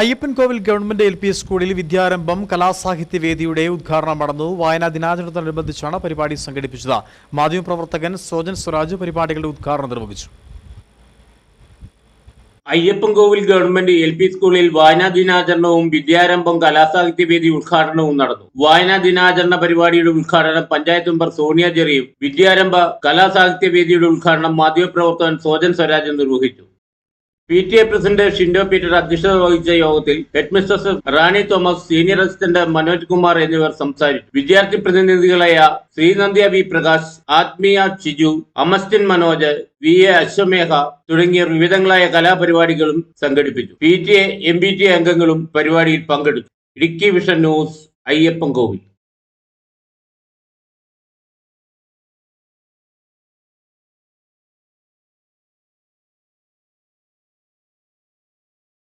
Ayyappancoil government L P സ്കൂളിൽ വിദ്യാരംഭം കലാസാഹിത്യവേദിയുടെ ഉദ്ഘാടനം നടന്നു. വായനാ ദിനാചരണത്തോടനുബന്ധിച്ചാണ് പരിപാടി സംഘടിപ്പിച്ചത്. മാധ്യമപ്രവർത്തകൻ സോജൻ സ്വരാജ് പരിപാടികളുടെ ഉദ്ഘാടനം നിർവഹിച്ചു. അയ്യപ്പൻകോവിൽ ഗവൺമെന്റ് എൽ പി സ്കൂളിൽ വായനാ ദിനാചരണവും വിദ്യാരംഭം കലാസാഹിത്യവേദി ഉദ്ഘാടനവും നടന്നു. വായനാ ദിനാചരണ പരിപാടിയുടെ ഉദ്ഘാടനം പഞ്ചായത്ത് മെമ്പർ സോണിയ ജെറിയും വിദ്യാരംഭ കലാസാഹിത്യവേദിയുടെ ഉദ്ഘാടനം മാധ്യമപ്രവർത്തകൻ സോജൻ സ്വരാജ് നിർവഹിച്ചു. P T A president Shindo Peter അധ്യക്ഷത വഹിച്ച യോഗത്തിൽ head Rani Thomas senior assistant Manoj Kumar എന്നിവർ സംസാരിച്ചു. വിദ്യാർത്ഥി പ്രതിനിധികളായ Sreenandiya V Prakash Athmiya Chiju Amastin Manoj V A Ashwamegha തുടങ്ങിയ വിവിധങ്ങളായ കലാപരിപാടികളും സംഘടിപ്പിച്ചു. P T A M P T അംഗങ്ങളും പരിപാടിയിൽ പങ്കെടുത്തു. Idukki vision news Ayyappan Kovil.